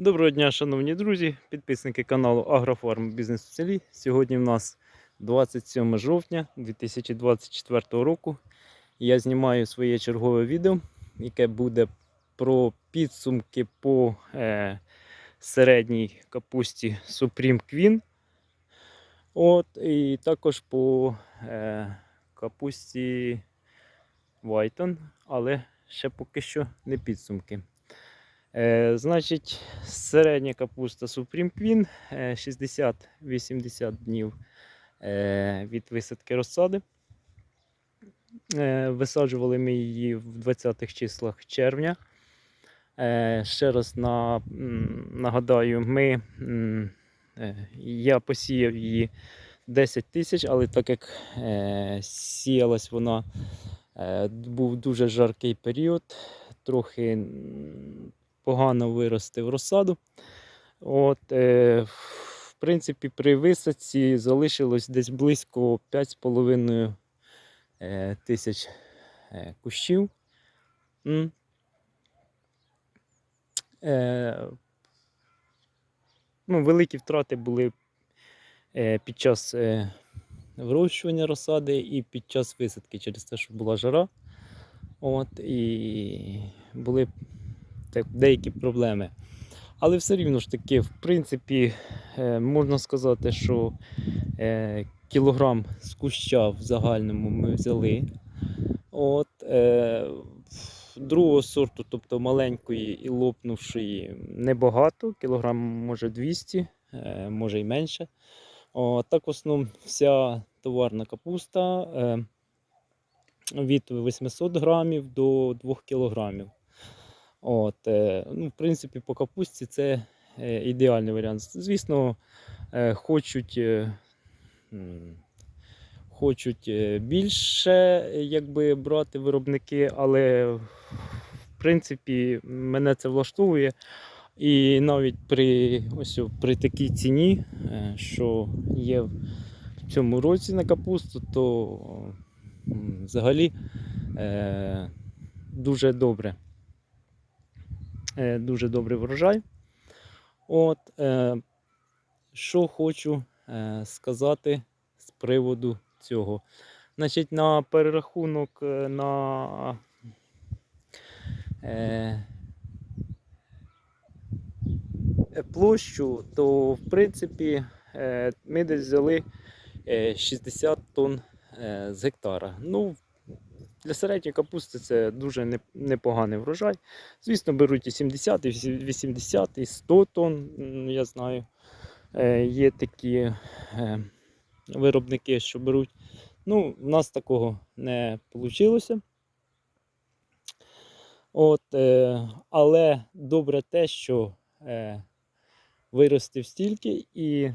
Доброго дня, шановні друзі, підписники каналу Агрофарм Бізнес в селі. Сьогодні в нас 27 жовтня 2024 року. Я знімаю своє чергове відео, яке буде про підсумки по е, середній капусті Supreme Queen. От, і також по е, капусті Whiton, але ще поки що не підсумки. Е, значить, середня капуста Supreme Queen е, 60-80 днів е, від висадки розсади. Е, висаджували ми її в 20-х числах червня. Е, ще раз на, нагадаю, ми, е, я посіяв її 10 тисяч, але так як е, сіялась вона, е, був дуже жаркий період, трохи погано виростив розсаду. От, е, в принципі, при висадці залишилось десь близько 5,5 е, тисяч е, кущів. Е, ну, великі втрати були е, під час е, вирощування розсади і під час висадки через те, що була жара. От, і були деякі проблеми. Але все рівно ж таки, в принципі, е, можна сказати, що е, кілограм з куща в загальному ми взяли. От, е, другого сорту, тобто маленької і лопнувшої, небагато, кілограм може 200, е, може й менше. О, так, в основному, вся товарна капуста від 800 грамів до 2 кілограмів. От, е, ну, в принципі, по капусті це е, ідеальний варіант. Звісно, е, хочуть, хочуть більше якби, брати виробники, але в принципі мене це влаштовує. І навіть при, ось, при такій ціні, що є в цьому році на капусту, то взагалі дуже добре дуже добрий врожай. От, е, що хочу е, сказати з приводу цього. Значить, на перерахунок е, на е, площу, то в принципі е, ми десь взяли е, 60 тонн е, з гектара. Ну, для середньої капусти це дуже непоганий врожай. Звісно, беруть і 70, і 80, і 100 тонн, я знаю. Е, Є такі е, виробники, що беруть. Ну, в нас такого не вийшло. От, е, але добре те, що виростив стільки і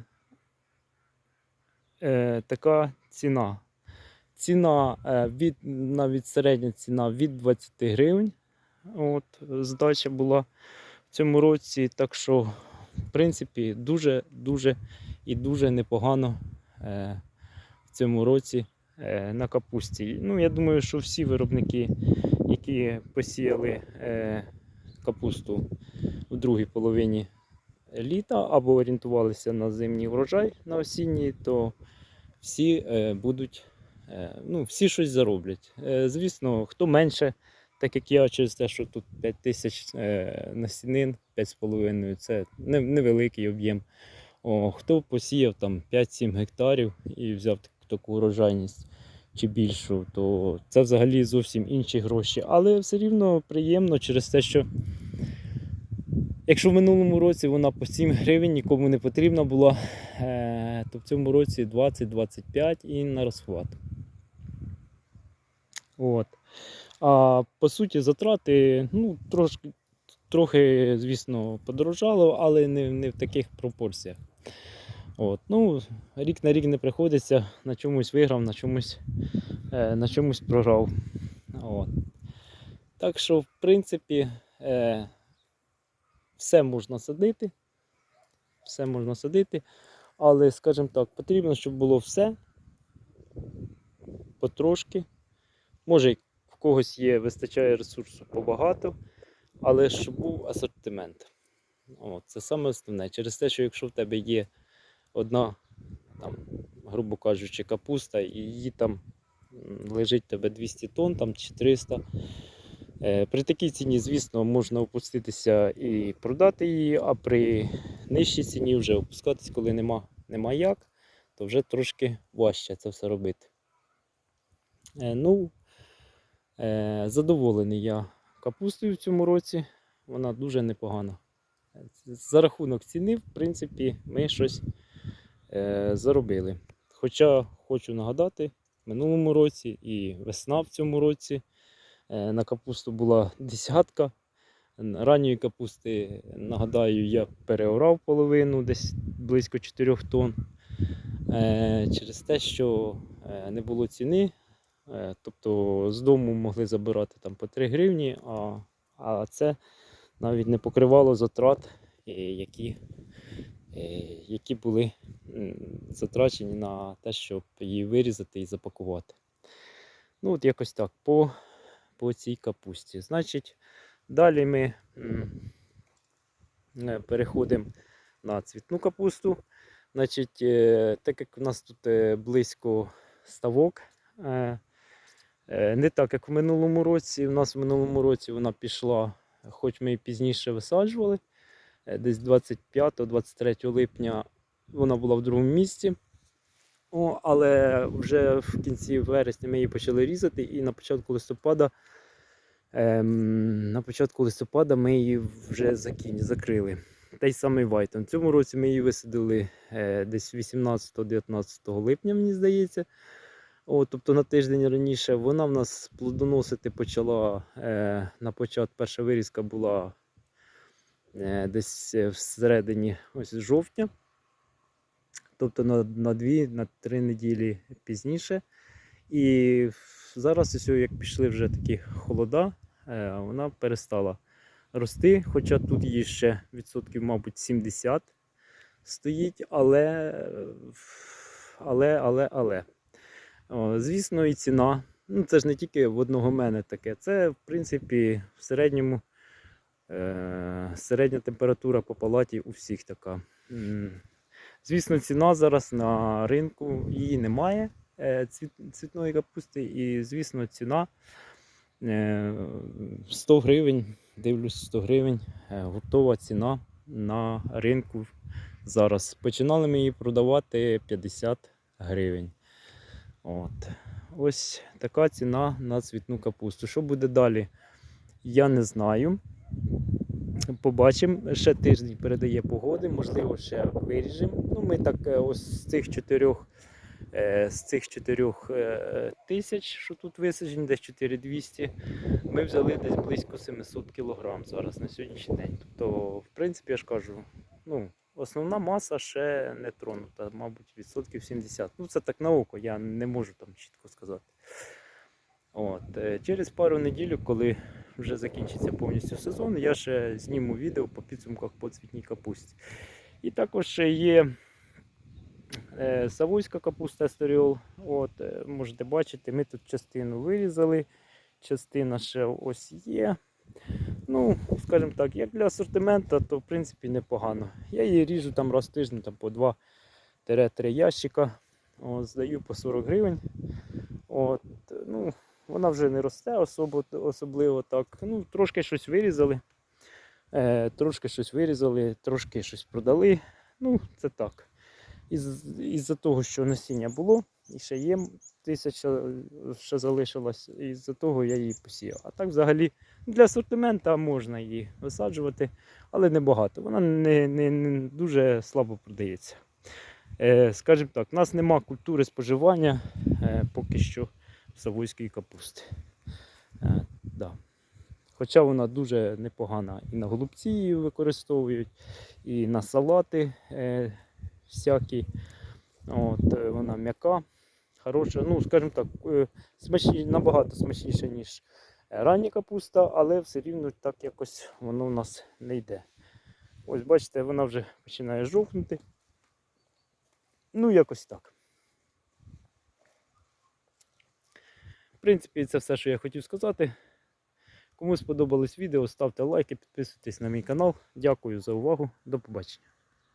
така ціна. Ціна е, від навіть середня ціна від 20 гривень. От, здача була в цьому році. Так що, в принципі, дуже-дуже і дуже непогано е, в цьому році е, на капусті. Ну, я думаю, що всі виробники, які посіяли е, капусту у другій половині літа або орієнтувалися на зимній врожай на осінній, то всі е, будуть ну, всі щось зароблять. Е, Звісно, хто менше, так як я, через те, що тут 5 тисяч е, насінин, 5,5 це невеликий об'єм. О, хто посіяв там 5-7 гектарів і взяв таку урожайність чи більшу, то це взагалі зовсім інші гроші. Але все рівно приємно через те, що якщо в минулому році вона по 7 гривень нікому не потрібна була, е, то в цьому році 20-25 і на розхват. От. А по суті, затрати ну, трошки, трохи, звісно, подорожало, але не, не в таких пропорціях. От. Ну, рік на рік не приходиться, на чомусь виграв, на чомусь, е, на чомусь програв. От. Так що, в принципі, е, все можна садити. Все можна садити. Але, скажімо так, потрібно, щоб було все потрошки. Може, в когось є, вистачає ресурсу побагато, але щоб був асортимент. От, це саме основне. Через те, що якщо в тебе є одна, там, грубо кажучи, капуста, і її там лежить тебе 200 тонн там, чи 300. Е, При такій ціні, звісно, можна опуститися і продати її, а при нижчій ціні вже опускатись, коли нема, нема як, то вже трошки важче це все робити. Е, Ну, задоволений я капустою в цьому році. Вона дуже непогана. Е, За рахунок ціни, в принципі, ми щось е, заробили. Хоча хочу нагадати, в минулому році і весна в цьому році е, на капусту була десятка. Ранньої капусти, нагадаю, я переорав половину, десь близько 4 тонн. Е, через те, що е, не було ціни. Е, тобто з дому могли забирати там по 3 гривні, а, а це навіть не покривало затрат, е, які, е, які були затрачені на те, щоб її вирізати і запакувати. Ну, от якось так по, по цій капусті. Значить, далі ми переходимо на цвітну капусту. Значить, так як у нас тут близько ставок, не так як в минулому році. У нас в минулому році вона пішла, хоч ми і пізніше висаджували, е, десь 25-23 липня вона була в другому місці. О, але вже в кінці вересня ми її почали різати, і на початку листопада, ем, на початку листопада ми її вже закінь, закрили. Та й самий Вайтон. В цьому році ми її висадили е, десь 18-19 липня, мені здається. О, тобто на тиждень раніше вона в нас плодоносити почала е, на початку. Перша вирізка була е, десь е, всередині ось жовтня. Тобто на, на 2-3 неділі пізніше. І зараз, ось, як пішли вже такі холода, е, вона перестала рости, хоча тут її ще відсотків, мабуть, 70 стоїть, але, е, але, але, але. Звісно, і ціна. Ну, це ж не тільки в одного мене таке. Це, в принципі, в середньому е, середня температура по палаті у всіх така. Звісно, ціна зараз на ринку її немає е, цвіт, цвітної капусти, і, звісно, ціна е, 100 гривень, дивлюсь, 100 гривень е, готова ціна на ринку зараз. Починали ми її продавати 50 гривень. От. Ось така ціна на цвітну капусту. Що буде далі? Я не знаю. Побачимо. Ще тиждень передає погоди, можливо, ще виріжемо. Ну, ми так е, ось з цих чотирьох, е, з цих чотирьох е, тисяч, що тут висаджені, десь 4200, ми взяли десь близько 700 кг зараз на сьогоднішній день. Тобто, в принципі, я ж кажу, ну, основна маса ще не тронута, мабуть, відсотків 70. Ну, це так на я не можу там чітко сказати. От, е, через пару неділю, коли вже закінчиться повністю сезон, я ще зніму відео по підсумках по цвітній капусті. І також ще є е, савойська капуста естеріол. От, е, можете бачити, ми тут частину вирізали, частина ще ось є. Ну, скажімо так, як для асортименту, то в принципі непогано. Я її ріжу там раз в тиждень там, по 2-3 ящика. От, здаю по 40 гривень. От, ну, вона вже не росте особо, особливо так. Ну, трошки щось вирізали. Е, трошки щось вирізали, трошки щось продали. Ну, це так. Із-за того, що насіння було, і ще є тисяча, ще залишилась, із-за того я її посіяв. А так взагалі для асортимента можна її висаджувати, але небагато. Вона не, не, не дуже слабо продається. Е, скажімо так, у нас нема культури споживання е, поки що савойської капусти. Е, да. Хоча вона дуже непогана і на голубці її використовують, і на салати е, всякі. От, е, вона м'яка, хороша. Ну, скажімо так, е, смачні, набагато смачніша, ніж е, рання капуста, але все рівно так якось воно в нас не йде. Ось бачите, вона вже починає жовкнути. Ну, якось так. В принципі, це все, що я хотів сказати. Кому сподобалось відео, ставте лайки, підписуйтесь на мій канал. Дякую за увагу. До побачення.